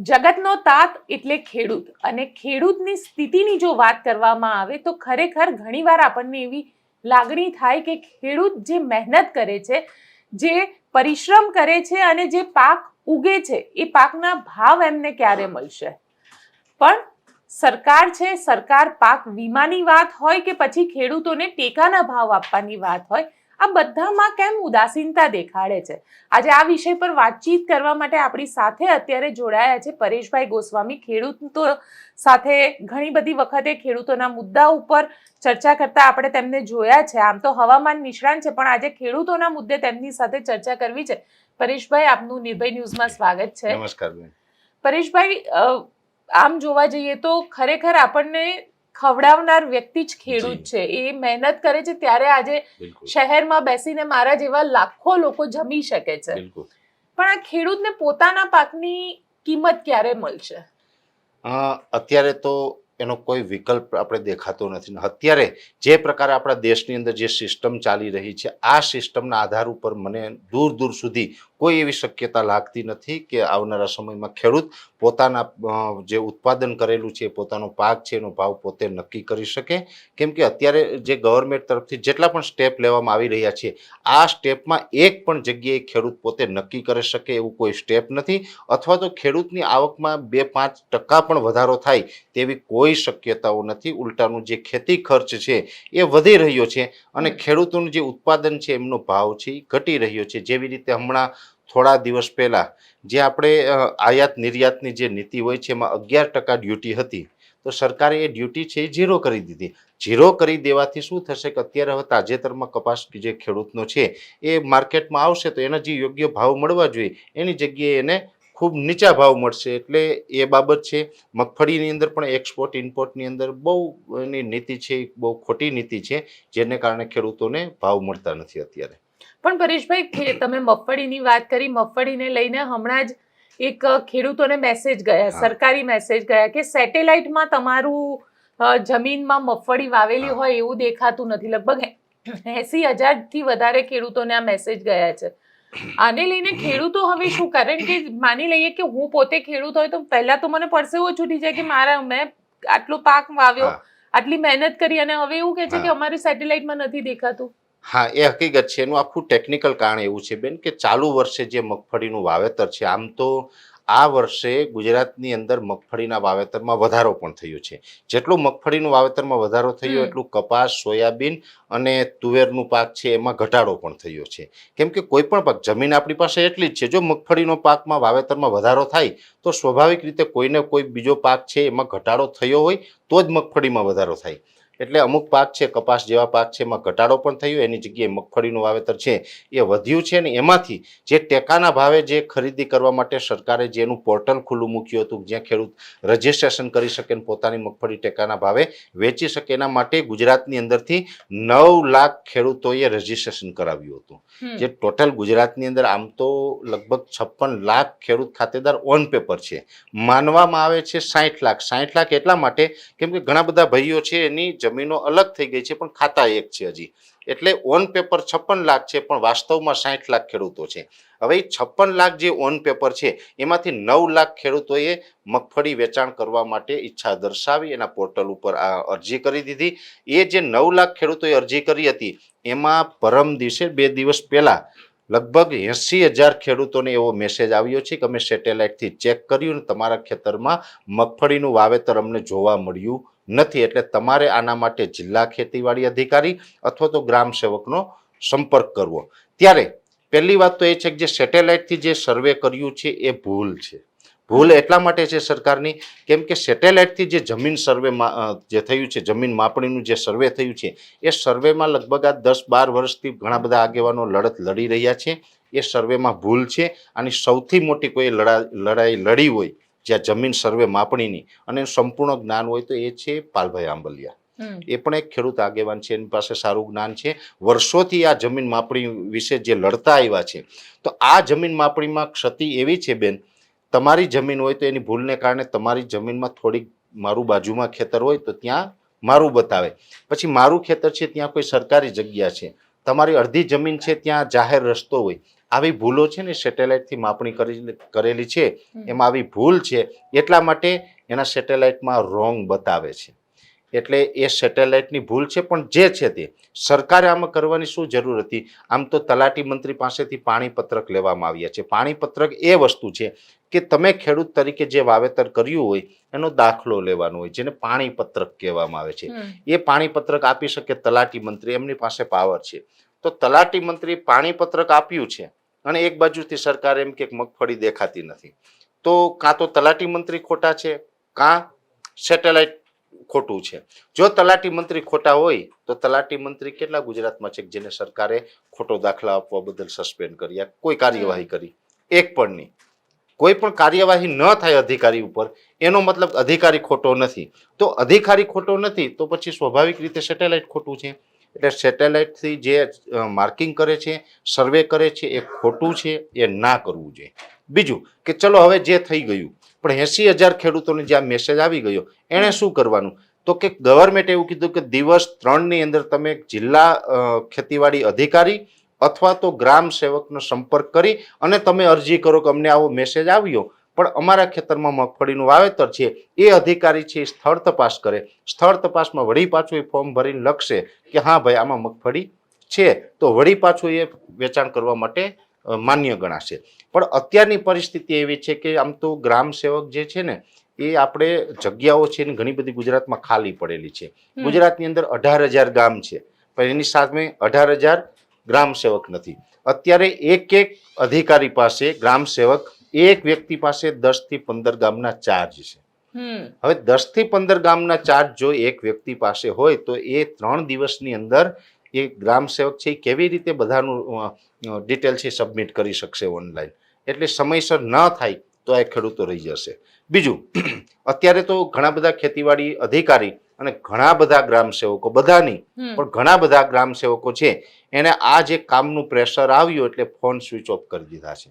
જગતનો તાત એટલે ખેડૂત. અને ખેડૂતની સ્થિતિની જો વાત કરવામાં આવે તો ખરેખર ઘણીવાર આપણને એવી લાગણી થાય કે ખેડૂત જે મહેનત કરે છે, જે પરિશ્રમ કરે છે અને જે પાક ઉગે છે, એ પાકના ભાવ એમને ક્યારે મળશે? પણ સરકાર છે, સરકાર પાક વીમાની વાત હોય કે પછી ખેડૂતોને ટેકાના ભાવ આપવાની વાત હોય આ બધામાં કેમ ઉદાસીનતા દેખાડે છે? આજે આ વિષય પર વાતચીત કરવા માટે આપણી સાથે અત્યારે જોડાયા છે પરેશભાઈ ગોસ્વામી ખેડૂતો સાથે ઘણી બધી વખતે ખેડૂતોના મુદ્દા ઉપર ચર્ચા કરતા આપણે તેમને જોયા છે. આમ તો હવામાન નિષ્ણાંત છે પણ આજે ખેડૂતોના મુદ્દે તેમની સાથે ચર્ચા કરવી છે. પરેશભાઈ આપનું નિર્ભય ન્યૂઝમાં સ્વાગત છે. નમસ્કાર પરેશભાઈ આમ જોવા જઈએ તો ખરેખર આપણને ખવડાવનાર વ્યક્તિ જ ખેડૂત છે. એ મહેનત કરે છે ત્યારે આજે શહેરમાં બેસીને મારા જેવા લાખો લોકો જમી શકે છે. પણ આ ખેડૂતને પોતાના પાકની કિંમત ક્યારે મળશે? અત્યારે તો એનો કોઈ વિકલ્પ આપણે દેખાતો નથી. અત્યારે જે પ્રકારે આપણા દેશની અંદર જે સિસ્ટમ ચાલી રહી છે આ સિસ્ટમના આધાર ઉપર મને દૂર દૂર સુધી કોઈ એવી શક્યતા લાગતી નથી કે આવનારા સમયમાં ખેડૂત પોતાના જે ઉત્પાદન કરેલું છે, પોતાનો પાક છે, એનો ભાવ પોતે નક્કી કરી શકે. કેમ કે અત્યારે જે ગવર્મેન્ટ તરફથી જેટલા પણ સ્ટેપ લેવામાં આવી રહ્યા છે, આ સ્ટેપમાં એક પણ જગ્યાએ ખેડૂત પોતે નક્કી કરી શકે એવું કોઈ સ્ટેપ નથી. અથવા તો ખેડૂતની આવકમાં બે પાંચ ટકા પણ વધારો થાય તેવી કોઈ શક્યતાઓ નથી. ઉલટાનું જે ખેતી ખર્ચ છે એ વધી રહ્યો છે અને ખેડૂતોનું જે ઉત્પાદન છે એમનો ભાવ છે એ ઘટી રહ્યો છે. જેવી રીતે હમણાં થોડા દિવસ પહેલાં જે આપણે આયાત નિર્યાતની જે નીતિ હોય છે, એમાં અગિયાર ટકા ડ્યુટી હતી, તો સરકારે એ ડ્યુટી છે એ ઝીરો કરી દીધી. ઝીરો કરી દેવાથી શું થશે કે અત્યારે હવે તાજેતરમાં કપાસ જે ખેડૂતનો છે, એ માર્કેટમાં આવશે તો એના જે યોગ્ય ભાવ મળવા જોઈએ, એની જગ્યાએ એને ખૂબ નીચા ભાવ મળશે. એટલે એ બાબત છે, મગફળીની અંદર પણ એક્સપોર્ટ ઇમ્પોર્ટની અંદર બહુ એની નીતિ છે, બહુ ખોટી નીતિ છે, જેને કારણે ખેડૂતોને ભાવ મળતા નથી અત્યારે. પણ પરેશભાઈ તમે મગફળીની વાત કરી મગફળીને લઈને હમણાં જ એક ખેડૂતોને મેસેજ ગયા સરકારી મેસેજ ગયા કે સેટેલાઇટમાં તમારું જમીનમાં મગફળી વાવેલી હોય એવું દેખાતું નથી. લગભગ એસી હજારથી વધારે ખેડૂતોને આ મેસેજ ગયા છે. આને લઈને ખેડૂતો હવે શું કારણ કે માની લઈએ કે હું પોતે ખેડૂત હોય તો પહેલા તો મને પરસેવો છૂટી જાય કે મારા મેં આટલો પાક વાવ્યો આટલી મહેનત કરી અને હવે એવું કે છે કે અમારે અમારી સેટેલાઇટમાં નથી દેખાતું. હા એ હકીકત છે. એનું આખું ટેકનિકલ કારણ એવું છે બેન કે ચાલુ વર્ષે જે મગફળીનું વાવેતર છે આમ તો આ વર્ષે ગુજરાતની અંદર મગફળીના વાવેતરમાં વધારો પણ થયો છે. જેટલું મગફળીનું વાવેતરમાં વધારો થયો એટલું કપાસ સોયાબીન અને તુવેરનું પાક છે એમાં ઘટાડો પણ થયો છે. કેમ કે કોઈ પણ પાક જમીન આપણી પાસે એટલી જ છે. જો મગફળીનો પાકમાં વાવેતરમાં વધારો થાય તો સ્વાભાવિક રીતે કોઈને કોઈ બીજો પાક છે એમાં ઘટાડો થયો હોય તો જ મગફળીમાં વધારો થાય. એટલે અમુક પાક છે કપાસ જેવા પાક છે એમાં ઘટાડો પણ થયો એની જગ્યાએ મગફળીનું વાવેતર છે એ વધ્યું છે ને એમાંથી જે ટેકાના ભાવે જે ખરીદી કરવા માટે સરકારે જે એનું પોર્ટલ ખુલ્લું મૂક્યું હતું જ્યાં ખેડૂત રજીસ્ટ્રેશન કરી શકે અને પોતાની મગફળી ટેકાના ભાવે વેચી શકે એના માટે ગુજરાતની અંદરથી નવ લાખ ખેડૂતોએ રજીસ્ટ્રેશન કરાવ્યું હતું. જે ટોટલ ગુજરાતની અંદર આમ તો લગભગ છપ્પન લાખ ખેડૂત ખાતેદાર ઓન પેપર છે. માનવામાં આવે છે સાઠ લાખ. સાઠ લાખ એટલા માટે કેમ કે ઘણા બધા ભાઈઓ છે એની જમીનો અલગ થઈ ગઈ છે, પણ ખાતા એક છે હજી. એટલે ઓન પેપર છપ્પન લાખ છે, પણ વાસ્તવમાં સાઠ લાખ ખેડૂતો છે. હવે છપ્પન લાખ જે ઓન પેપર છે, એમાંથી નવ લાખ ખેડૂતોએ મગફળી વેચાણ કરવા માટે ઈચ્છા દર્શાવી એના પોર્ટલ ઉપર આ અરજી કરી દીધી. એ જે નવ લાખ ખેડૂતોએ અરજી કરી હતી, એમાં પરમ દિવસે બે દિવસ પહેલા લગભગ એંસી હજાર ખેડૂતોને એવો મેસેજ આવ્યો છે કે અમે સેટેલાઇટથી ચેક કર્યું ને તમારા ખેતરમાં મગફળીનું વાવેતર અમને જોવા મળ્યું નથી એટલે તમારે આના માટે જિલ્લા ખેતીવાડી અધિકારી અથવા તો ગ્રામ સેવકનો સંપર્ક કરવો. ત્યારે પહેલી વાત તો એ છે કે જે સેટેલાઇટથી જે સર્વે કર્યું છે એ ભૂલ છે. ભૂલ એટલા માટે છે સરકારની કેમ કે સેટેલાઇટથી જે જમીન સર્વેમાં જે થયું છે જમીન માપણીનું જે સર્વે થયું છે એ સર્વેમાં લગભગ આ દસ બાર વર્ષથી ઘણા બધા આગેવાનો લડત લડી રહ્યા છે. એ સર્વેમાં ભૂલ છે અને સૌથી મોટી કોઈ લડાઈ લડાઈ લડી હોય જ્યાં જમીન સર્વે માપણીની અને સંપૂર્ણ જ્ઞાન હોય તો એ છે પાલભાઈ આંબલિયા. એ પણ એક ખેડૂત આગેવાન છે એની પાસે સારું જ્ઞાન છે. વર્ષોથી આ જમીન માપણી વિશે જે લડતા આવ્યા છે. તો આ જમીન માપણીમાં ક્ષતિ એવી છે બેન તમારી જમીન હોય તો એની ભૂલને કારણે તમારી જમીનમાં થોડીક મારું બાજુમાં ખેતર હોય તો ત્યાં મારું બતાવે. પછી મારું ખેતર છે ત્યાં કોઈ સરકારી જગ્યા છે. તમારી અડધી જમીન છે ત્યાં જાહેર રસ્તો હોય. આવી ભૂલો છે ને સેટેલાઇટથી માપણી કરી કરેલી છે એમાં આવી ભૂલ છે એટલા માટે એના સેટેલાઇટમાં રોંગ બતાવે છે. એટલે એ સેટેલાઇટની ભૂલ છે પણ જે છે તે સરકારે આમાં કરવાની શું જરૂર હતી? આમ તો તલાટી મંત્રી પાસેથી પાણીપત્રક લેવામાં આવ્યા છે. પાણીપત્રક એ વસ્તુ છે કે તમે ખેડૂત તરીકે જે વાવેતર કર્યું હોય એનો દાખલો લેવાનો હોય જેને પાણીપત્રક કહેવામાં આવે છે. એ પાણીપત્રક આપી શકે તલાટી મંત્રી એમની પાસે પાવર છે. તો તલાટી મંત્રી પાણીપત્રક આપ્યું છે અને એક બાજુથી સરકાર એમ કે મગફળી દેખાતી નથી. તો કાં તો તલાટી મંત્રી ખોટા છે કાં સેટેલાઇટ ખોટું છે. જો તલાટી મંત્રી ખોટા હોય તો તલાટી મંત્રી કેટલા ગુજરાતમાં છે જેને સરકારે ખોટો દાખલા આપવા બદલ સસ્પેન્ડ કર્યા કોઈ કાર્યવાહી કરી. એક પણ નહીં. કોઈ પણ કાર્યવાહી ન થાય અધિકારી ઉપર એનો મતલબ અધિકારી ખોટો નથી. તો અધિકારી ખોટો નથી તો પછી સ્વાભાવિક રીતે સેટેલાઇટ ખોટું છે. એટલે સેટેલાઇટથી જે માર્કિંગ કરે છે, સર્વે કરે છે, એ ખોટું છે, એ ના કરવું જોઈએ. બીજું કે ચલો હવે જે થઈ ગયું, પણ એસી હજાર ખેડૂતોને જે આ મેસેજ આવી ગયો, એણે શું કરવાનું? તો કે ગવર્મેન્ટ એવું કીધું કે દિવસ ત્રણની અંદર તમે જિલ્લા ખેતીવાડી અધિકારી અથવા તો ગ્રામ સેવકનો સંપર્ક કરી અને તમે અરજી કરો કે અમને આવો મેસેજ આવ્યો. પણ અમારા ખેતરમાં મગફળીનું વાવેતર છે એ અધિકારી છે સ્થળ તપાસ કરે. સ્થળ તપાસમાં વળી પાછું એ ફોર્મ ભરીને લખશે કે હા ભાઈ આમાં મગફળી છે તો વળી પાછું એ વેચાણ કરવા માટે માન્ય ગણાશે. પણ અત્યારની પરિસ્થિતિ એવી છે કે આમ તો ગ્રામ સેવક જે છે ને એ આપણે જગ્યાઓ છે ને ઘણી બધી ગુજરાતમાં ખાલી પડેલી છે. ગુજરાતની અંદર અઢાર હજાર ગામ છે પણ એની સામે અઢાર હજાર ગ્રામ સેવક નથી. અત્યારે એક એક અધિકારી પાસે ગ્રામ સેવક એક વ્યક્તિ પાસે દસથી પંદર ગામના ચાર્જ છે. હવે દસથી પંદર ગામના ચાર્જ જો એક વ્યક્તિ પાસે હોય તો એ ત્રણ દિવસની અંદર એ ગ્રામ સેવક છે એ કેવી રીતે બધાનું ડિટેલ છે સબમિટ કરી શકશે ઓનલાઈન એટલે સમયસર ન થાય તો આ ખેડૂતો રહી જશે. બીજું અત્યારે તો ઘણા બધા ખેતીવાડી અધિકારી અને ઘણા બધા ગ્રામ સેવકો બધા નહીં પણ ઘણા બધા ગ્રામ સેવકો છે એને આ જે કામનું પ્રેશર આવ્યું એટલે ફોન સ્વિચ ઓફ કરી દીધા છે.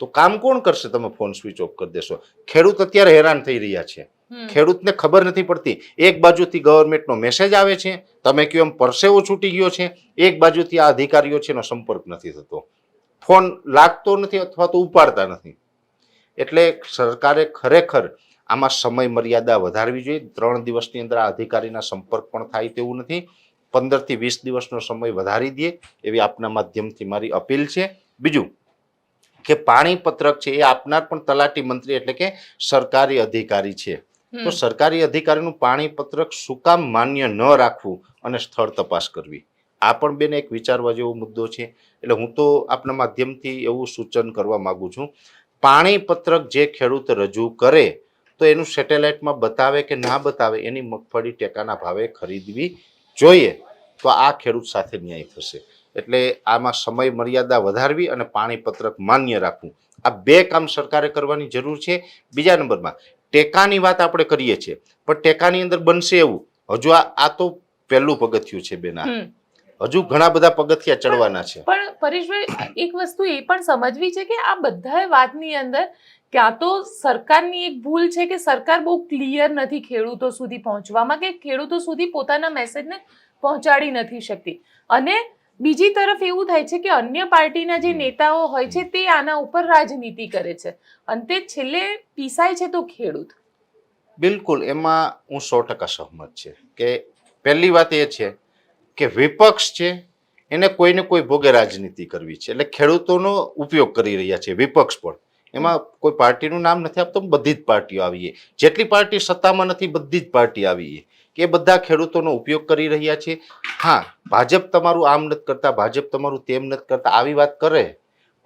તો કામ કોણ કરશે? તમે ફોન સ્વિચ ઓફ કરી દેશો. ખેડૂત અત્યારે હેરાન થઈ રહ્યા છે. ખેડૂતને ખબર નથી પડતી. એક બાજુથી ગવર્મેન્ટનો મેસેજ આવે છે. તમે કહો એમ પરસેવો છૂટી ગયો છે. એક બાજુથી આ અધિકારીઓ છે એનો સંપર્ક નથી થતો. ફોન લાગતો નથી અથવા તો ઉપાડતા નથી. એટલે સરકારે ખરેખર આમાં સમય મર્યાદા વધારવી જોઈએ. ત્રણ દિવસની અંદર આ અધિકારીના સંપર્ક પણ થાય તેવું નથી. પંદરથી વીસ દિવસનો સમય વધારી દે એવી આપના માધ્યમથી મારી અપીલ છે. બીજું કે પાણી પત્રક છે એ આપનાર પણ તલાટી મંત્રી એટલે કે સરકારી અધિકારી છે. તો સરકારી અધિકારીનું પાણી પત્રક શું કામ માન્ય ન રાખવું અને સ્થળ તપાસ કરવી? આ પણ બેન એક વિચારવા જેવો મુદ્દો છે. એટલે હું તો આપના માધ્યમથી એવું સૂચન કરવા માગું છું. પાણી પત્રક જે ખેડૂત રજૂ કરે તો એનું સેટેલાઇટમાં બતાવે કે ના બતાવે એની મગફળી ટેકાના ભાવે ખરીદવી જોઈએ. તો આ ખેડૂત સાથે ન્યાય થશે. એટલે આમાં સમય મર્યાદા વધારવી અને પાણી પત્રક માન્ય રાખવું. આ બે કામ સરકારે કરવાની જરૂર છે. બીજા નંબરમાં ટેકાની વાત આપણે કરીએ છીએ. પણ ટેકાની અંદર બનશે એવું. હજુ આ આ તો પહેલું પગથિયું છે બેના. હજુ ઘણા બધા પગથિયા ચડવાના છે. પણ પરેશભાઈ એક વસ્તુ એ પણ સમજવી છે કે આ બધા વાતની અંદર ક્યાં તો સરકારની એક ભૂલ છે કે સરકાર બહુ ક્લિયર નથી ખેડૂતો સુધી પહોંચવામાં કે ખેડૂતો સુધી પોતાના મેસેજને પહોંચાડી નથી શકતી. અને બીજી તરફ એવું થાય છે કે અન્ય પાર્ટીના જે નેતાઓ હોય છે તે આના ઉપર રાજનીતિ કરે છે. અંતે છેલ્લે પીસાય છે તો ખેડૂત. બિલકુલ એમાં હું સો ટકા સહમત છે કે પહેલી વાત એ છે કે વિપક્ષ છે એને કોઈને કોઈ ભોગે રાજનીતિ કરવી છે. એટલે ખેડૂતોનો ઉપયોગ કરી રહ્યા છે વિપક્ષ પણ. એમાં કોઈ પાર્ટીનું નામ નથી આપતો બધી જ પાર્ટીઓ આવીએ જેટલી પાર્ટી સત્તામાં નથી બધી જ પાર્ટી આવીએ કે એ બધા ખેડૂતોનો ઉપયોગ કરી રહ્યા છે. હા ભાજપ તમારું આમ નથી કરતા ભાજપ તમારું તેમ નથી કરતા આવી વાત કરે.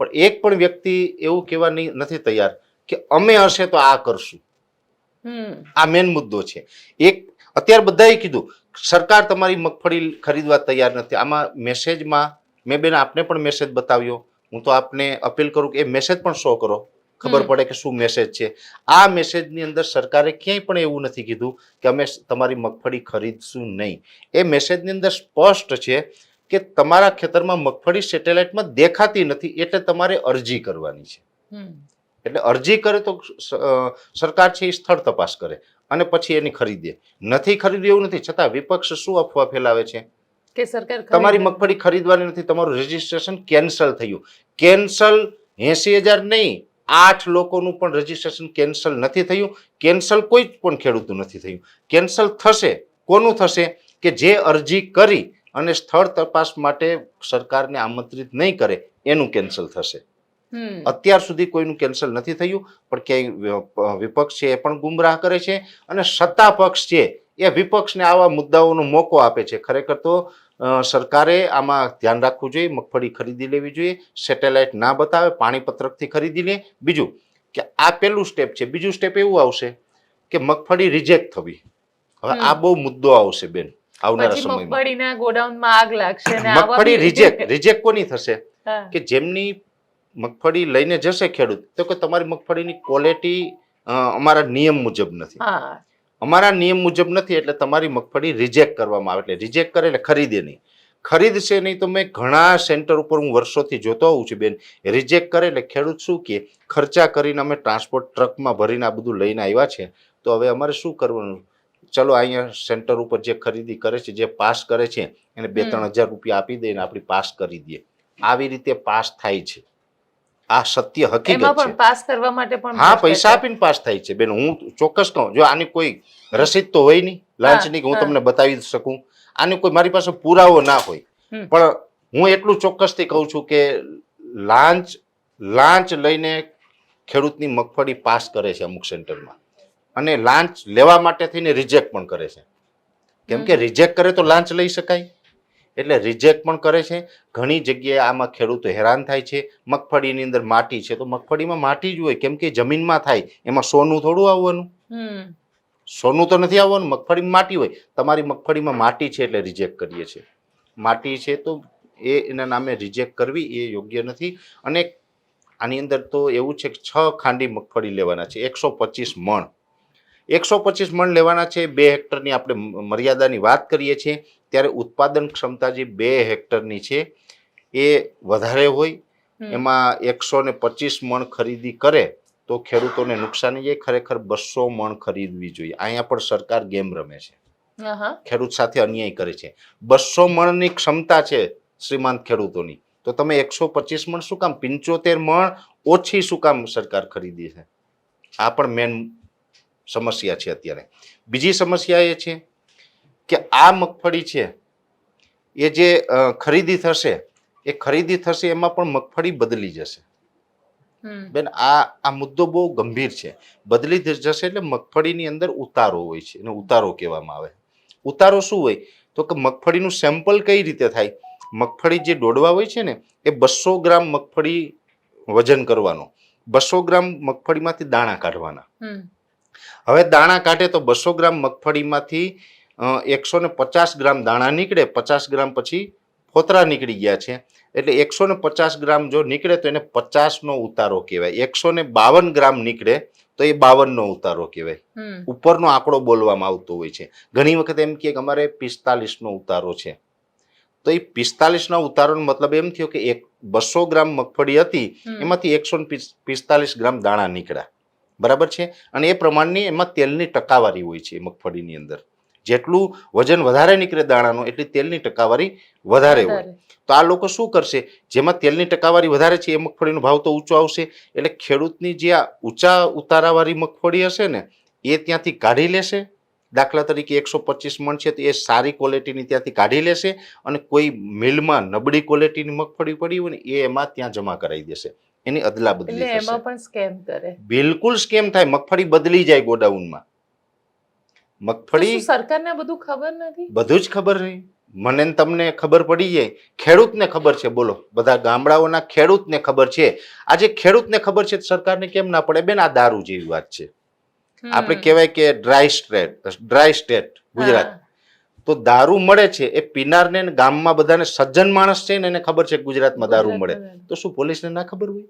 પણ એક પણ વ્યક્તિ એવું કહેવા નથી તૈયાર કે અમે હશે તો આ કરશું. આ મેન મુદ્દો છે. એક અત્યારે બધાએ કીધું સરકાર તમારી મગફળી ખરીદવા તૈયાર નથી. આમાં મેસેજમાં મેં બેન આપને પણ મેસેજ બતાવ્યો. હું તો આપને અપીલ કરું કે એ મેસેજ પણ શો કરો. ખબર પડે કે શું મેસેજ છે. આ મેસેજની અંદર સરકારે ક્યાંય પણ એવું નથી કીધું કે અમે તમારી મગફળી ખરીદશું નહીં. એ મેસેજની અંદર સ્પષ્ટ છે કે તમારા ખેતરમાં મગફળી સેટેલાઇટમાં દેખાતી નથી એટલે તમારે અરજી કરવાની છે. એટલે અરજી કરે તો સરકાર છે એ સ્થળ તપાસ કરે અને પછી એની ખરીદે. નથી ખરીદ્યું એવું નથી. છતાં વિપક્ષ શું અફવા ફેલાવે છે? કે સરકાર તમારી મગફળી ખરીદવાની નથી. તમારું રજીસ્ટ્રેશન કેન્સલ થયું કેન્સલ એસી હજાર નહીં. આઠ લોકોનું પણ રજીસ્ટ્રેશન કેન્સલ નથી થયું. કેન્સલ કોઈ પણ ખેડૂતનું નથી થયું. કેન્સલ થશે. કોનું થશે? કે જે અરજી કરી અને સ્થળ તપાસ માટે સરકારને આમંત્રિત નહીં કરે એનું કેન્સલ થશે. અત્યાર સુધી કોઈનું કેન્સલ નથી થયું પણ ક્યાંય વિપક્ષ છે એ પણ ગુમરાહ કરે છે. અને સત્તા પક્ષ છે એ વિપક્ષને આવા મુદ્દાઓનો મોકો આપે છે. ખરેખર તો સરકારે આમાં ધ્યાન રાખવું જોઈએ મગફળી ખરીદી લેવી જોઈએ સેટેલાઇટ ના બતાવે પાણીપત્રકથી ખરીદી લે. બીજું કે આ પહેલું સ્ટેપ છે બીજું સ્ટેપ એવું આવશે કે મગફળી રિજેક્ટ થવી. હવે આ બહુ મુદ્દો આવશે બેન આવનારા સમયમાં. મગફળીના ગોડાઉનમાં આગ લાગશે મગફળી રિજેક્ટ રિજેક્ટ કોની થશે? કે જેમની મગફળી લઈને જશે ખેડૂત. તો કે તમારી મગફળીની ક્વોલિટી અમારા નિયમ મુજબ નથી. હા. અમારા નિયમ મુજબ નથી એટલે તમારી મગફળી રિજેક્ટ કરવામાં આવે. એટલે રિજેક્ટ કરે એટલે ખરીદે નહીં. ખરીદશે નહીં તો મેં ઘણા સેન્ટર ઉપર હું વર્ષોથી જોતો હોઉં છું બેન. રિજેક્ટ કરે એટલે ખેડૂત શું કે ખર્ચા કરીને અમે ટ્રાન્સપોર્ટ ટ્રકમાં ભરીને આ બધું લઈને આવ્યા છે. તો હવે અમારે શું કરવાનું? ચલો અહીંયા સેન્ટર ઉપર જે ખરીદી કરે છે જે પાસ કરે છે એને બે ત્રણ હજાર રૂપિયા આપી દઈને આપણી પાસ કરી દઈએ આવી રીતે પાસ થાય છે. આ સત્ય હકીકત છે પણ પાસ કરવા માટે પણ હા પૈસા આપીને પાસ થાય છે. બેન હું ચોક્કસ કહું જો આની કોઈ રસીદ તો હોય નહીં લાંચની નહીં હું તમને બતાવી શકું. આની કોઈ મારી પાસે પુરાવો ના હોય. પણ હું એટલું ચોક્કસથી કહું છું કે લાંચ લાંચ લઈને ખેડૂતની મગફળી પાસ કરે છે અમુક સેન્ટરમાં. અને લાંચ લેવા માટે થઈને રિજેક્ટ પણ કરે છે. કેમ કે રિજેક્ટ કરે તો લાંચ લઈ શકાય. એટલે રિજેક્ટ પણ કરે છે. ઘણી જગ્યાએ આમાં ખેડૂતો હેરાન થાય છે. મગફળીની અંદર માટી છે તો મગફળીમાં માટી જ હોય. કેમ કે જમીનમાં થાય. એમાં સોનું થોડું આવવાનું. સોનું તો નથી આવવાનું મગફળીમાં માટી હોય. તમારી મગફળીમાં માટી છે એટલે રિજેક્ટ કરીએ છીએ. માટી છે તો એ એના નામે રિજેક્ટ કરવી એ યોગ્ય નથી. અને આની અંદર તો એવું છે કે છ ખાંડી મગફળી લેવાના છે. એકસો પચીસ મણ. એકસો પચીસ મણ લેવાના છે. બે હેક્ટરની આપણે મર્યાદાની વાત કરીએ છીએ. ત્યારે ઉત્પાદન ક્ષમતા જે બે હેક્ટરની છે એ વધારે હોય એમાં એકસો ને પચીસ મણ ખરીદી કરે તો ખેડૂતોને નુકસાની જાય ખરેખર બસો મણ ખરીદવી જોઈએ. અહીંયા પણ સરકાર ગેમ રમે છે. ખેડૂત સાથે અન્યાય કરે છે. બસો મણની ક્ષમતા છે શ્રીમાંત ખેડૂતોની. તો તમે એકસો પચીસ મણ શું કામ? પંચોતેર મણ ઓછી શું કામ સરકાર ખરીદી છે? આ પણ મેન સમસ્યા છે અત્યારે. બીજી સમસ્યા એ છે કે આ મગફળી છે એ જે ખરીદી થશે એ ખરીદી થશે એમાં પણ મગફળી બદલી જશે. બેન આ આ મુદ્દો બહુ ગંભીર છે. બદલી જશે એટલે મગફળીની અંદર ઉતારો હોય છે એને ઉતારો કહેવામાં આવે. ઉતારો શું હોય? તો કે મગફળીનું સેમ્પલ કઈ રીતે થાય? મગફળી જે ડોડવા હોય છે ને એ બસો ગ્રામ મગફળી વજન કરવાનો. બસો ગ્રામ મગફળીમાંથી દાણા કાઢવાના. હવે દાણા કાઢે તો બસો ગ્રામ મગફળીમાંથી એકસો ને પચાસ ગ્રામ દાણા નીકળે પચાસ ગ્રામ પછી ફોતરા નીકળી ગયા છે. એટલે એકસો ને પચાસ ગ્રામ જો નીકળે તો એને પચાસનો ઉતારો કહેવાય. એકસો ને બાવન ગ્રામ નીકળે તો એ બાવનનો ઉતારો કહેવાય. ઉપરનો આંકડો બોલવામાં આવતો હોય છે. ઘણી વખત એમ કહે કે અમારે પિસ્તાલીસનો ઉતારો છે. તો એ પિસ્તાલીસના ઉતારોનો મતલબ એમ થયો કે એક બસો ગ્રામ મગફળી હતી એમાંથી એકસો પિસ્તાલીસ ગ્રામ દાણા નીકળ્યા. બરાબર છે? અને એ પ્રમાણની એમાં તેલની ટકાવારી હોય છે મગફળીની અંદર. જેટલું વજન વધારે નીકળે દાણાનું એટલી તેલની ટકાવારી વધારે હોય. તો આ લોકો શું કરશે? જેમાં તેલની ટકાવારી વધારે છે એ મગફળીનો ભાવ તો ઊંચો આવશે. એટલે ખેડૂતની જે આ ઊંચા ઉતારાવાળી મગફળી હશે ને એ ત્યાંથી કાઢી લેશે. દાખલા તરીકે એકસો પચીસ મણ છે તો એ સારી ક્વોલિટીની ત્યાંથી કાઢી લેશે અને કોઈ મિલમાં નબળી ક્વોલિટીની મગફળી પડી હોય ને એ એમાં ત્યાં જમા કરાવી દેશે. એની અદલા બદલી એમાં પણ સ્કેમ કરે. બિલકુલ સ્કેમ થાય. મગફળી બદલી જાય ગોડાઉનમાં. મગફળી સરકારને બધું ખબર નથી? બધું જ ખબર નહીં. મને ને તમને ખબર પડી જાય. ખેડૂતને ખબર છે બોલો. બધા ગામડાઓના ખેડૂતને ખબર છે. આજે ખેડૂતને ખબર છે સરકારને કેમ ના પડે? બેન આ દારૂ જેવી વાત છે. આપણે કહેવાય કે dry state dry state Gujarat. તો દારૂ મળે છે એ પીનારને ગામમાં બધાને સજ્જન માણસ છે ને એને ખબર છે ગુજરાતમાં દારૂ મળે. તો શું પોલીસને ના ખબર હોય?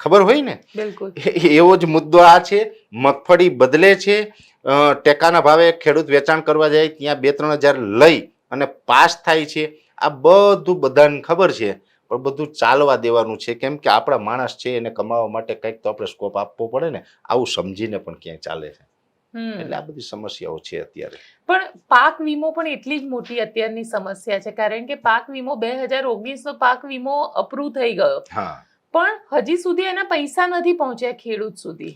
ખબર હોય ને? બિલકુલ. એવો જ મુદ્દો આ છે. મગફળી બદલે છે. ટેકાના ભાવે ખેડૂત વેચાણ કરવા જાય ત્યાં બે ત્રણ હજાર લઈ અને પાસ થાય છે. આ બધું બધાને ખબર છે પણ બધું ચાલવા દેવાનું છે. કેમ કે આપણા માણસ છે એને કમાવા માટે કંઈક તો આપણે સ્કોપ આપવો પડે ને આવું સમજીને પણ ક્યાંય ચાલે છે. એટલે આ બધી સમસ્યાઓ છે અત્યારે. પણ પાક વીમો પણ એટલી જ મોટી અત્યારની સમસ્યા છે કારણ કે પાક વીમો બે હજાર ઓગણીસનો પાક વીમો અપ્રૂવ થઈ ગયો. હા. પણ હજી સુધી એના પૈસા નથી પહોંચ્યા ખેડૂત સુધી.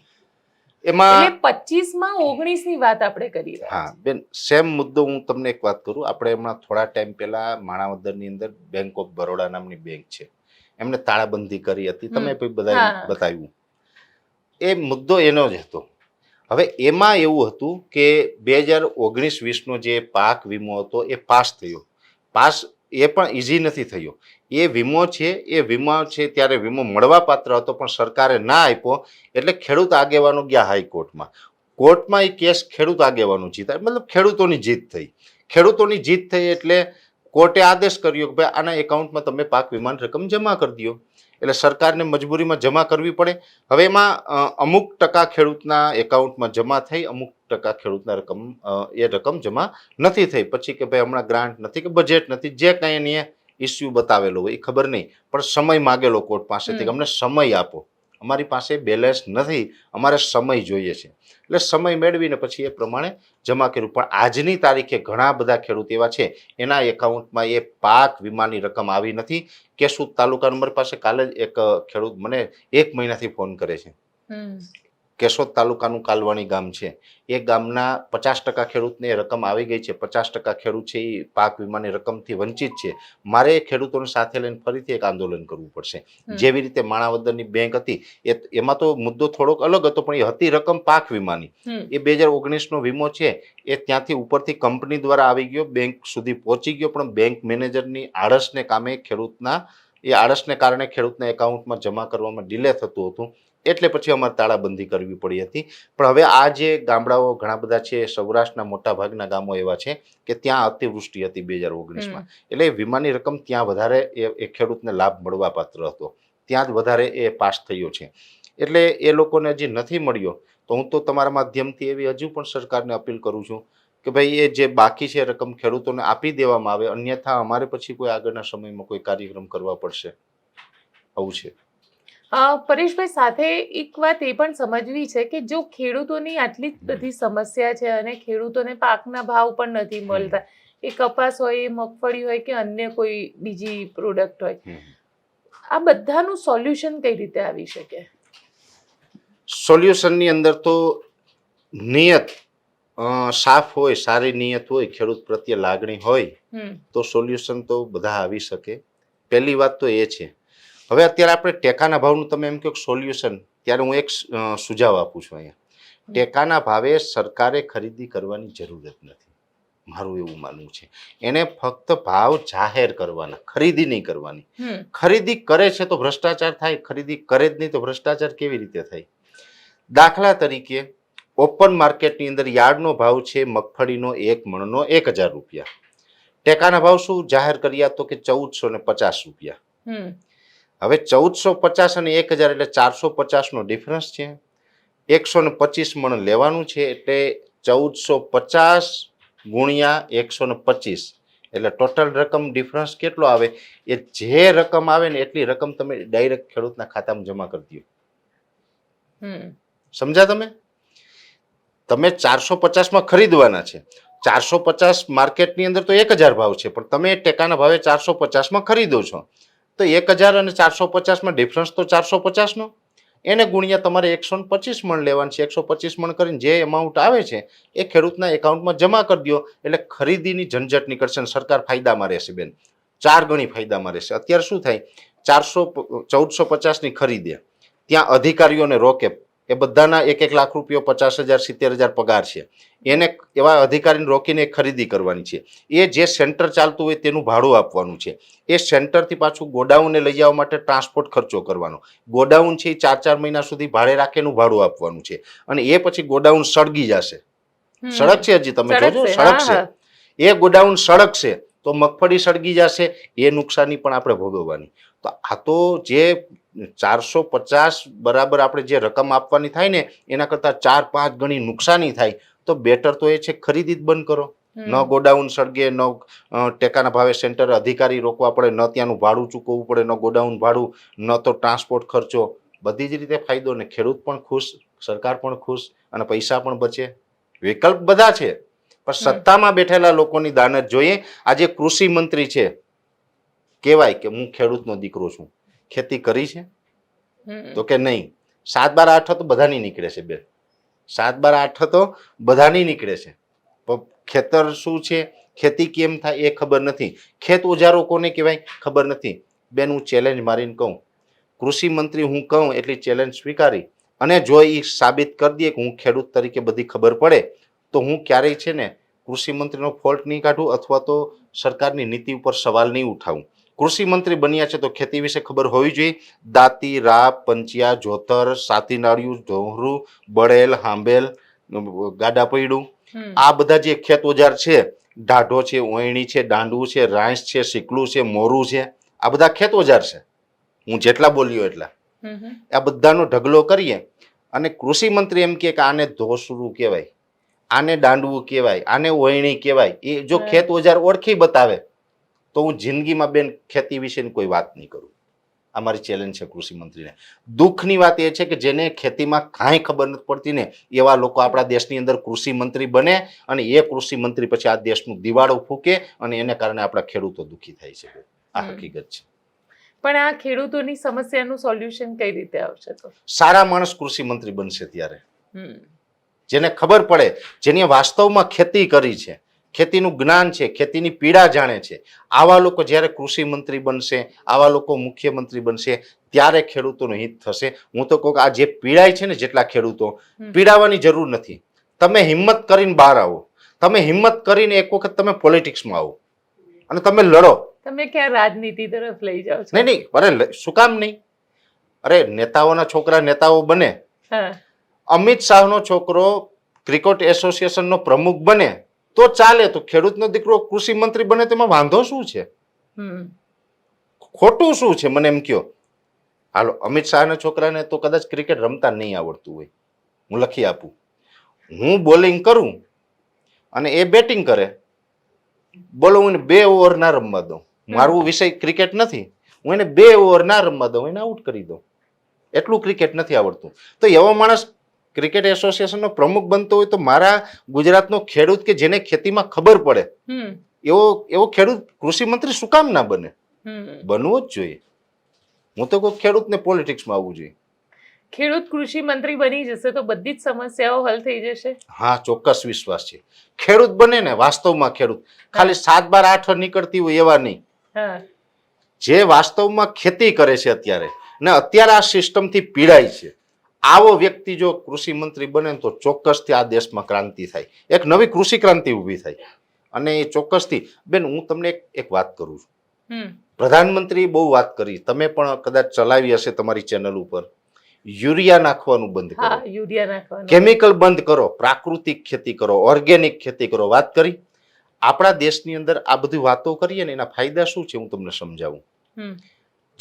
એમાં એટલે પચીસમાં ઓગણીસની વાત આપણે કરી હા બેન સેમ મુદ્દો હું તમને એક વાત કરું. આપણે હમણાં થોડા ટાઈમ પહેલા માણાવદરની અંદર બેંક ઓફ બરોડા નામની બેંક છે. એમને તાળાબંધી કરી હતી. તમે બધા બતાવ્યું. એ મુદ્દો એનો જ હતો. હવે એમાં એવું હતું કે બે હજાર ઓગણીસ વીસનો જે પાક વીમો હતો એ પાસ થયો. પાસ એ પણ ઇઝી નથી થયો. એ વીમો છે, એ વીમો છે ત્યારે વીમો મળવા પાત્ર હતો પણ સરકારે ના આપ્યો એટલે ખેડૂત આગેવાનો ગયા હાઈકોર્ટમાં. કોર્ટમાં એ કેસ ખેડૂત આગેવાનો જીતા મતલબ ખેડૂતોની જીત થઈ. ખેડૂતોની જીત થઈ એટલે કોર્ટે આદેશ કર્યો કે ભાઈ આના એકાઉન્ટમાં તમે પાક વીમાની રકમ જમા કરી દો એટલે સરકારને મજબૂરીમાં જમા કરવી પડે. હવે એમાં અમુક ટકા ખેડૂતના એકાઉન્ટમાં જમા થઈ અમુક ટકા ખેડૂતના રકમ એ રકમ જમા નથી થઈ. પછી કે ભાઈ હમણાં ગ્રાન્ટ નથી કે બજેટ નથી જે કાંઈ એની ઇસ્યુ બતાવેલો હોય એ ખબર નહીં. પણ સમય માગેલો કોર્ટ પાસેથી અમને સમય આપો. અમારી પાસે બેલેન્સ નથી, અમારે સમય જોઈએ છે. એટલે સમય મેળવીને પછી એ પ્રમાણે જમા કર્યું. પણ આજની તારીખે ઘણા બધા ખેડૂત એવા છે, એના એકાઉન્ટમાં એ પાક વીમાની રકમ આવી નથી. કેશોદ તાલુકા નંબર પાસે કાલે જ એક ખેડૂત મને એક મહિનાથી ફોન કરે છે. કેશોદ તાલુકાનું કાલવાણી ગામ છે. એ ગામના પચાસ ટકા ખેડૂતને રકમ આવી ગઈ છે. પચાસ ટકા ખેડૂત છે એ પાક વીમાની રકમથી વંચિત છે. મારે ખેડૂતોને સાથે લઈને ફરીથી એક આંદોલન કરવું પડશે. જેવી રીતે માણાવદરની બેંક હતી એ એમાં તો મુદ્દો થોડોક અલગ હતો પણ એ હતી રકમ પાક વીમાની. એ બે હજાર ઓગણીસનો વીમો છે એ ત્યાંથી ઉપરથી કંપની દ્વારા આવી ગયો બેંક સુધી પહોંચી ગયો પણ બેંક મેનેજરની આળસને કામે ખેડૂતના એ આળસને કારણે ખેડૂતના એકાઉન્ટમાં જમા કરવામાં ડિલે થતું હતું. એટલે પછી અમારે તાળાબંધી કરવી પડી હતી. પણ હવે આ જે ગામડાઓ ઘણા બધા છે સૌરાષ્ટ્રના મોટા ભાગના ગામો એવા છે કે ત્યાં અતિવૃષ્ટિ હતી બે હજાર ઓગણીસમાં. એટલે વીમાની રકમ ત્યાં વધારે એ ખેડૂતને લાભ મળવા પાત્ર હતો. ત્યાં જ વધારે એ પાસ થયો છે. એટલે એ લોકોને હજી નથી મળ્યો તો હું તો તમારા માધ્યમથી એવી હજુ પણ સરકારને અપીલ કરું છું કે ભાઈ એ જે બાકી છે રકમ ખેડૂતોને આપી દેવામાં આવે. અન્યથા અમારે પછી કોઈ આગળના સમયમાં કોઈ કાર્યક્રમ કરવા પડશે. આવું છે. પરેશભાઈ સાથે એક વાત એ પણ સમજવી છે કે જો ખેડૂતોની આટલી જ બધી સમસ્યા છે અને ખેડૂતોને પાકના ભાવ પણ નથી મળતા એ કપાસ હોય એ મગફળી હોય કે અન્ય કોઈ બીજી પ્રોડક્ટ હોય આ બધાનું સોલ્યુશન કઈ રીતે આવી શકે? સોલ્યુશનની અંદર તો નિયત સાફ હોય સારી નિયત હોય ખેડૂત પ્રત્યે લાગણી હોય તો સોલ્યુશન તો બધા આવી શકે. પહેલી વાત તો એ છે હવે અત્યારે આપણે ટેકાના ભાવનું તમે એમ કહો સોલ્યુશન ત્યારે હું એક સુઝાવ આપું છું અહીંયા. ટેકાના ભાવે સરકારે ખરીદી કરવાની જરૂરત નથી. મારું એવું માનવું છે. એને ફક્ત ભાવ જાહેર કરવાના ખરીદી નહીં કરવાની. ખરીદી કરે છે તો ભ્રષ્ટાચાર થાય ખરીદી કરે જ નહીં તો ભ્રષ્ટાચાર કેવી રીતે થાય? દાખલા તરીકે ઓપન માર્કેટની અંદર યાર્ડનો ભાવ છે મગફળીનો એક મણનો એક હજાર રૂપિયા. ટેકાના ભાવ શું? જાહેર કર્યા તો કે ચૌદસો ને પચાસ રૂપિયા. હવે ચૌદસો પચાસ અને એક હજાર એટલે ચારસો પચાસનો ડિફરન્સ છે. એકસો ને પચીસ મણ લેવાનું છે એટલે ચૌદસો પચાસ ગુણ્યા એકસો ને પચીસ. એટલે ટોટલ રકમ ડિફરન્સ કેટલો આવે? એ જે રકમ આવે ને એટલી રકમ તમે ડાયરેક્ટ ખેડૂતના ખાતામાં જમા કરી દો. સમજા તમે? તમે ચારસો પચાસમાં ખરીદવાના છે. ચારસો પચાસ માર્કેટની અંદર તો એક હજાર ભાવ છે પણ તમે ટેકાના ભાવે ચારસો પચાસમાં ખરીદો છો. તો એક હજાર અને ચારસો પચાસમાં ડિફરન્સ તો ચારસો પચાસનો. એને ગુણ્યા તમારે એકસો પચીસ મણ લેવાનું છે. એકસો પચીસ મણ કરીને જે એમાઉન્ટ આવે છે, એ ખેડૂતના એકાઉન્ટમાં જમા કરી દો એટલે ખરીદીની ઝંઝટ નીકળશે અને સરકાર ફાયદામાં રહેશે બેન. ચાર ગણી ફાયદામાં રહેશે. અત્યારે શું થાય? ચારસો ચૌદસો પચાસની ખરીદે. ત્યાં અધિકારીઓને રોકે. એ બધાના એક એક લાખ રૂપિયો પચાસ હજાર સિત્તેર હજાર પગાર છે. એને એવા અધિકારીને રોકીને ખરીદી કરવાની છે. એ જે સેન્ટર ચાલતું હોય તેનું ભાડું આપવાનું છે. એ સેન્ટરથી પાછું ગોડાઉનને લઈ જવા માટે ટ્રાન્સપોર્ટ ખર્ચો કરવાનો. ગોડાઉન છે એ ચાર ચાર મહિના સુધી ભાડે રાખેનું ભાડું આપવાનું છે. અને એ પછી ગોડાઉન સળગી જશે. સડક છે હજી તમે જોજો સડક છે. એ ગોડાઉન સડક છે તો મગફળી સળગી જશે એ નુકસાની પણ આપણે ભોગવવાની. તો આ તો જે ચારસો પચાસ બરાબર આપણે જે રકમ આપવાની થાય ને એના કરતાં ચાર પાંચ ગણી નુકસાની થાય તો બેટર તો એ છે ખરીદી જ બંધ કરો. ન ગોડાઉન સળગે ન ટેકાના ભાવે સેન્ટર અધિકારી રોકવા પડે ન ત્યાંનું ભાડું ચૂકવવું પડે ન ગોડાઉન ભાડું ન તો ટ્રાન્સપોર્ટ ખર્ચો. બધી જ રીતે ફાયદો ને ખેડૂત પણ ખુશ સરકાર પણ ખુશ અને પૈસા પણ બચે. વિકલ્પ બધા છે. પણ સત્તામાં બેઠેલા લોકોની દાનત જોઈએ. આજે કૃષિ મંત્રી છે. કહેવાય કે હું ખેડૂતનો દીકરો છું. ખેતી કરી છે? તો કે નહીં? સાત બાર આઠ તો બધાની નીકળે છે બેન. સાત બાર આઠ તો બધાની નીકળે છે. ખેતર શું છે? ખેતી કેમ થાય એ ખબર નથી. ખેત ઓજારો કોને કહેવાય? ખબર નથી. બેન હું ચેલેન્જ મારીને કહું. કૃષિ મંત્રી હું કહું એટલી ચેલેન્જ સ્વીકારી. અને જો એ સાબિત કરી દઈએ કે હું ખેડૂત તરીકે બધી ખબર પડે તો હું ક્યારેય છે ને કૃષિ મંત્રીનો ફોલ્ટ નહીં કાઢું અથવા તો સરકારની નીતિ ઉપર સવાલ નહીં ઉઠાવું. કૃષિ મંત્રી બન્યા છે તો ખેતી વિશે ખબર હોવી જોઈએ. દાંતી રાપ પંચિયા જોતર સાતી નાળિયું ઢોહરું બળેલ હાંબેલ ગાડા પૈડું. આ બધા જે ખેત ઓજાર છે ઢાઢો છે ઓયણી છે દાંડવું છે રાંસ છે સીકલું છે મોરું છે આ બધા ખેત ઓજાર છે. હું જેટલા બોલ્યો એટલા. આ બધાનો ઢગલો કરીએ અને કૃષિ મંત્રી એમ કે આને ધોસરું કહેવાય આને દાંડવું કહેવાય આને ઓયણી કહેવાય એ જો ખેત ઓજાર ઓળખી બતાવે તો હું જિંદગીમાં બેન ખેતી વિશેની કોઈ વાત નહીં કરું. આ મારી ચેલેન્જ છે કૃષિ મંત્રીને. દુઃખની વાત એ છે કે જેને ખેતીમાં કાંઈ ખબર નથી પડતી ને એવા લોકો આપણા દેશની અંદર કૃષિ મંત્રી બને અને એ કૃષિ મંત્રી પછી આ દેશનું દિવાળો ફૂકે અને એને કારણે આપણા ખેડૂતો દુઃખી થાય છે આ હકીકત છે. પણ આ ખેડૂતોની સમસ્યાનું સોલ્યુશન કઈ રીતે આવશે તો? સારા માણસ કૃષિ મંત્રી બનશે ત્યારે. જેને ખબર પડે જેને વાસ્તવમાં ખેતી કરી છે ખેતીનું જ્ઞાન છે ખેતીની પીડા જાણે છે. આવા લોકો જ્યારે કૃષિ મંત્રી બનશે આવા લોકો મુખ્યમંત્રી બનશે ત્યારે ખેડૂતોનું હિત થશે. હું તો કહું કે આ જે પીડાય છે ને જેટલા ખેડૂતો પીડાવાની જરૂર નથી. તમે હિંમત કરીને બહાર આવો. તમે હિંમત કરીને એક વખત તમે પોલિટિક્સમાં આવો. અને તમે લડો. તમે ક્યાં રાજનીતિ તરફ લઈ જાઓ નહીં નહીં અરે શું કામ નહીં? અરે નેતાઓના છોકરા નેતાઓ બને. અમિત શાહનો છોકરો ક્રિકેટ એસોસિએશનનો પ્રમુખ બને. તો ચાલે તો ખેડૂતનો દીકરો કૃષિ મંત્રી બને તેમાં વાંધો શું છે? ખોટું શું છે? મને એમ કયો. હાલો અમિત શાહના છોકરાને તો કદાચ ક્રિકેટ રમતા નહીં આવડતું હોય. હું લખી આપું. હું બોલિંગ કરું અને એ બેટિંગ કરે. બોલો હું એને બે ઓવર ના રમવા દઉં. મારું વિષય ક્રિકેટ નથી. હું એને બે ઓવર ના રમવા દઉં એને આઉટ કરી દઉં. એટલું ક્રિકેટ નથી આવડતું. તો એવો માણસ ક્રિકેટ એસોસિએશનનો પ્રમુખ બનતો હોય તો મારા ગુજરાતનો ખેડૂત કે જેને ખેતીમાં ખબર પડે એવો એવો ખેડૂત કૃષિ મંત્રી શું કામ ના બને? બનવું જ જોઈએ. હું તો કોઈ ખેડૂતને પોલિટિક્સમાં આવવું જોઈએ. ખેડૂત કૃષિ મંત્રી બની જશે તો બધી જ સમસ્યાઓ હલ થઈ જશે? હા ચોક્કસ વિશ્વાસ છે. ખેડૂત બને ને વાસ્તવમાં ખેડૂત. ખાલી સાત બાર આઠ નીકળતી હોય એવા નહીં. જે વાસ્તવમાં ખેતી કરે છે અત્યારે ને અત્યારે આ સિસ્ટમથી પીડાય છે. આવો વ્યક્તિ જો કૃષિ મંત્રી બને તો ચોક્કસથી આ દેશમાં ક્રાંતિ થાય. એક નવી કૃષિ ક્રાંતિ ઊભી થાય. અને એ ચોક્કસથી બેન હું તમને એક વાત કરું છું. પ્રધાનમંત્રી બહુ વાત કરી. તમે પણ કદાચ ચલાવી હશે તમારી ચેનલ ઉપર. યુરિયા નાખવાનું બંધ કરો. યુરિયા નાખવાનું. કેમિકલ બંધ કરો. પ્રાકૃતિક ખેતી કરો. ઓર્ગેનિક ખેતી કરો. વાત કરી. આપણા દેશની અંદર આ બધી વાતો કરીએ ને એના ફાયદા શું છે હું તમને સમજાવું.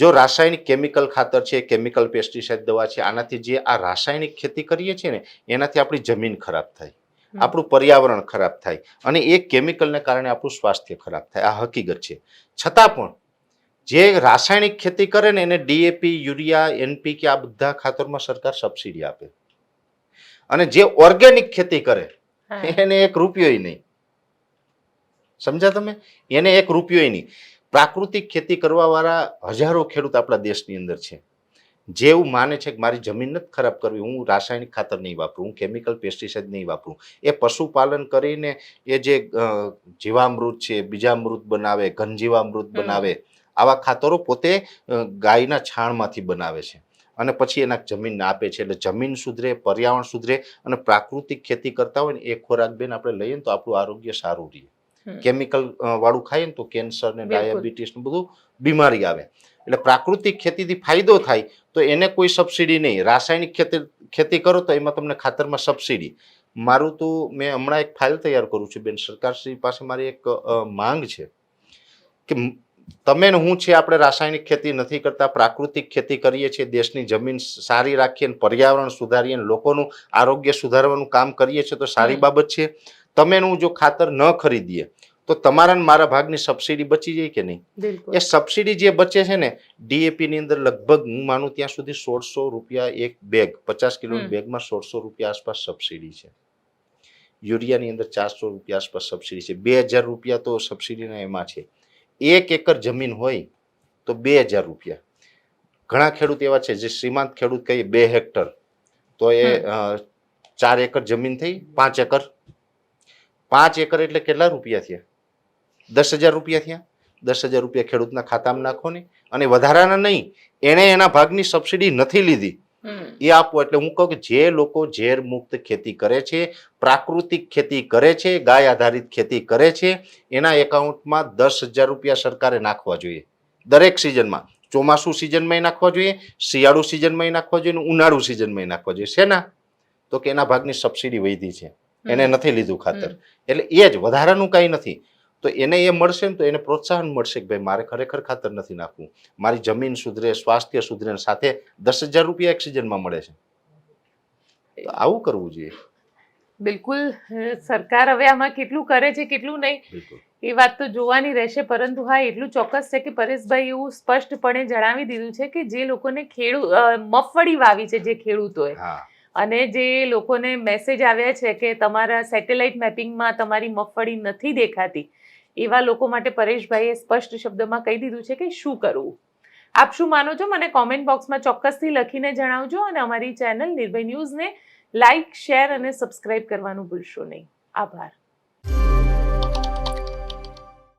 જો રાસાયણિક કેમિકલ ખાતર છે કેમિકલ પેસ્ટિસાઇડ દવા છે આનાથી જે આ રાસાયણિક ખેતી કરીએ છીએ ને એનાથી આપણી જમીન ખરાબ થાય આપણું પર્યાવરણ ખરાબ થાય અને એ કેમિકલને કારણે આપણું સ્વાસ્થ્ય ખરાબ થાય. આ હકીકત છે. છતાં પણ જે રાસાયણિક ખેતી કરે ને એને ડીએપી યુરિયા એનપી કે આ બધા ખાતરમાં સરકાર સબસિડી આપે. અને જે ઓર્ગેનિક ખેતી કરે એને એક રૂપિયો નહીં. સમજા તમે? એને એક રૂપિયો નહીં. પ્રાકૃતિક ખેતી કરવાવાળા હજારો ખેડૂત આપણા દેશની અંદર છે જે એવું માને છે કે મારી જમીન નથી ખરાબ કરવી હું રાસાયણિક ખાતર નહીં વાપરું હું કેમિકલ પેસ્ટિસાઇડ નહીં વાપરું એ પશુપાલન કરીને એ જે જીવામૃત છે બીજામૃત બનાવે ઘનજીવામૃત. બનાવે આવા ખાતરો પોતે ગાયના છાણમાંથી બનાવે છે અને પછી એના જમીન આપે છે એટલે જમીન સુધરે પર્યાવરણ સુધરે અને પ્રાકૃતિક ખેતી કરતા હોય ને એ ખોરાક બેન આપણે લઈએ ને તો આપણું આરોગ્ય સારું રહે. કેમિકલ વાળું ખાઈએ ને તો કેન્સર ને ડાયાબિટીસ ને બધું બીમારી આવે. એટલે પ્રાકૃતિક ખેતીથી ફાયદો થાય તો એને કોઈ સબસિડી નહીં. રાસાયણિક ખેતી ખેતી કરો તો એમાં તમને ખાતરમાં સબસિડી. મારું તો મેં હમણાં એક ફાઇલ તૈયાર કરું છું બેન. સરકારશ્રી પાસે મારી એક માંગ છે કે તમે ને હું છે આપણે રાસાયણિક ખેતી નથી કરતા પ્રાકૃતિક ખેતી કરીએ છીએ દેશની જમીન સારી રાખીએ પર્યાવરણ સુધારીએ લોકોનું આરોગ્ય સુધારવાનું કામ કરીએ છીએ તો સારી બાબત છે. તમે ને હું જો ખાતર ન ખરીદીએ તો તમારા ને મારા ભાગની સબસિડી બચી જાય કે નહીં? એ સબસિડી જે બચે છે ને ડીએપી ની અંદર લગભગ હું માનું ત્યાં સુધી સોળસો રૂપિયા એક બેગ પચાસ કિલોની બેગમાં સોળસો રૂપિયા આસપાસ સબસિડી છે. યુરિયાની અંદર ચારસો રૂપિયા આસપાસ સબસિડી છે. બે હજાર રૂપિયા તો સબસિડીના એમાં છે. એક એકર જમીન હોય તો બે હજાર રૂપિયા. ઘણા ખેડૂત એવા છે જે શ્રીમંત ખેડૂત કહીએ બે હેક્ટર તો એ ચાર એકર જમીન થઈ પાંચ એકર પાંચ એકર એટલે કેટલા રૂપિયા થયા? દસ હજાર રૂપિયા થયા? દસ હજાર રૂપિયા ખેડૂતના ખાતામાં નાખો ને. અને વધારાના નહીં એણે એના ભાગની સબસિડી નથી લીધી. એ આપવો એટલે હું કહું કે જે લોકો ઝેર મુક્ત ખેતી કરે છે પ્રાકૃતિક ખેતી કરે છે ગાય આધારિત ખેતી કરે છે એના એકાઉન્ટમાં દસ હજાર રૂપિયા સરકારે નાખવા જોઈએ. દરેક સિઝનમાં. ચોમાસું સિઝનમાં નાખવા જોઈએ શિયાળુ સિઝનમાં નાખવા જોઈએ ઉનાળુ સિઝનમાં નાખવા જોઈએ. શેના? તો કે એના ભાગની સબસિડી વધી છે. એને નથી લીધું ખાતર. એટલે એ જ વધારાનું કાંઈ નથી. તો એને એ મળશે ને તો એને પ્રોત્સાહન મળશે કે ભાઈ મારે ખરેખર ખાતર નથી નાખવું. મારી જમીન સુધરે સ્વાસ્થ્ય સુધરે સાથે દસ હજાર રૂપિયા એક સિઝનમાં મળે છે. આવું કરવું જોઈએ. બિલકુલ સરકાર હવે આમાં કેટલું કરે છે કેટલું નહીં. એ વાત તો જોવાની રહેશે પરંતુ હા એટલું ચોક્કસ છે કે પરેશભાઈ એવું સ્પષ્ટપણે જણાવી દીધું છે કે જે લોકોને ખેડૂત મગફળી વાવી છે જે ખેડૂતોએ. હા. અને જે લોકોને મેસેજ આવ્યા છે કે તમારા સેટેલાઇટ મેપિંગમાં તમારી મગફળી નથી દેખાતી, એવા લોકો માટે પરેશભાઈએ સ્પષ્ટ શબ્દમાં કહી દીધું છે કે શું કરવું? આપ શું માનો છો? મને કોમેન્ટ બોક્સમાં ચોક્કસથી લખીને જણાવજો અને અમારી ચેનલ નિર્ભય ન્યૂઝને લાઇક શેર અને સબસ્ક્રાઇબ કરવાનું ભૂલશો નહીં. આભાર.